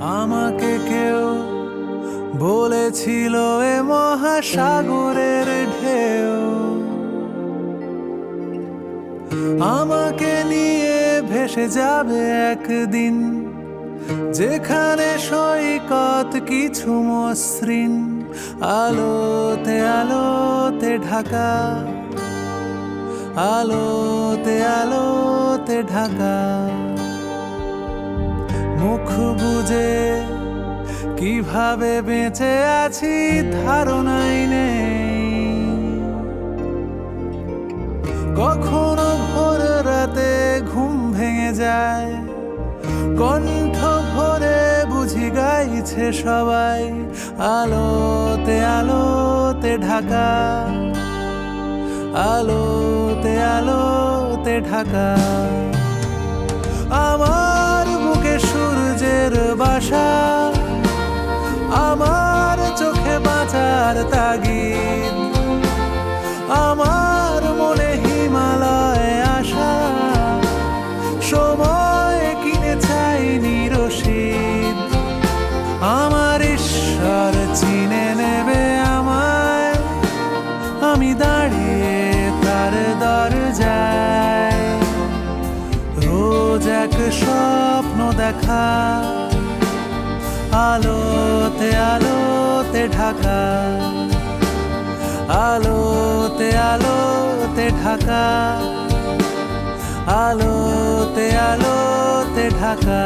আমাকে কেউ বলেছিল এ মহাসাগরের ঢেউ। আমাকে নিয়ে ভেসে যাবে একদিন, যেখানে সৈকত কিছু মসৃণ, আলোতে আলোতে ঢাকা। আলোতে আলোতে ঢাকা। মুখ বুঝে কীভাবে বেঁচে আছি ধারণাই নেই। কখনো ভোর রাতে ঘুম ভেঙে যায়, কণ্ঠ ভরে বুঝি গাইছে সবাই, আলোতে আলোতে ঢাকা, আলোতে আলোতে ঢাকা। আমার বুকে সূর্যের বাসা আমার চোখে বাঁচার তাগিদ, আমার মনে হিমালয় আশা, সময় কিনে চাইনি রশিদ আমার ঈশ্বর চিনে নেবে আমায়, আমি দাঁড়িয়ে তার দরজায়। রোজ এক স্বপ্ন দেখা আলোতে আলোতে ঢাকা। আলোতে আলোতে ঢাকা। আলোতে আলোতে ঢাকা।